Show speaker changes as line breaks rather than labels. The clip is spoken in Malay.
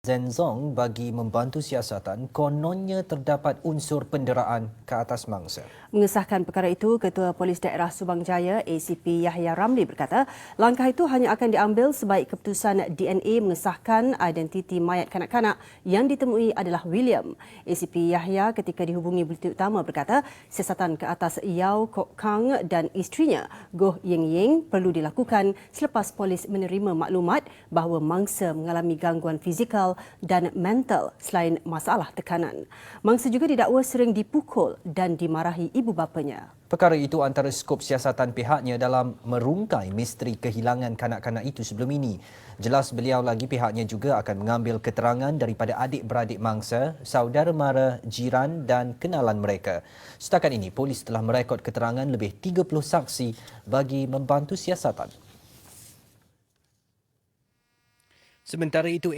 Zenzong bagi membantu siasatan kononnya terdapat unsur penderaan ke atas mangsa.
Mengesahkan perkara itu, Ketua Polis Daerah Subang Jaya ACP Yahya Ramli berkata, langkah itu hanya akan diambil sebaik keputusan DNA mengesahkan identiti mayat kanak-kanak yang ditemui adalah William. ACP Yahya ketika dihubungi Bulletin Utama berkata, siasatan ke atas Yao Kok Kang dan isterinya Goh Ying Ying perlu dilakukan selepas polis menerima maklumat bahawa mangsa mengalami gangguan fizikal dan mental selain masalah tekanan. Mangsa juga didakwa sering dipukul dan dimarahi ibu bapanya.
Perkara itu antara skop siasatan pihaknya dalam merungkai misteri kehilangan kanak-kanak itu sebelum ini. Jelas beliau lagi pihaknya juga akan mengambil keterangan daripada adik-beradik mangsa, saudara mara, jiran dan kenalan mereka. Setakat ini, polis telah merekod keterangan lebih 30 saksi bagi membantu siasatan. Sementara itu,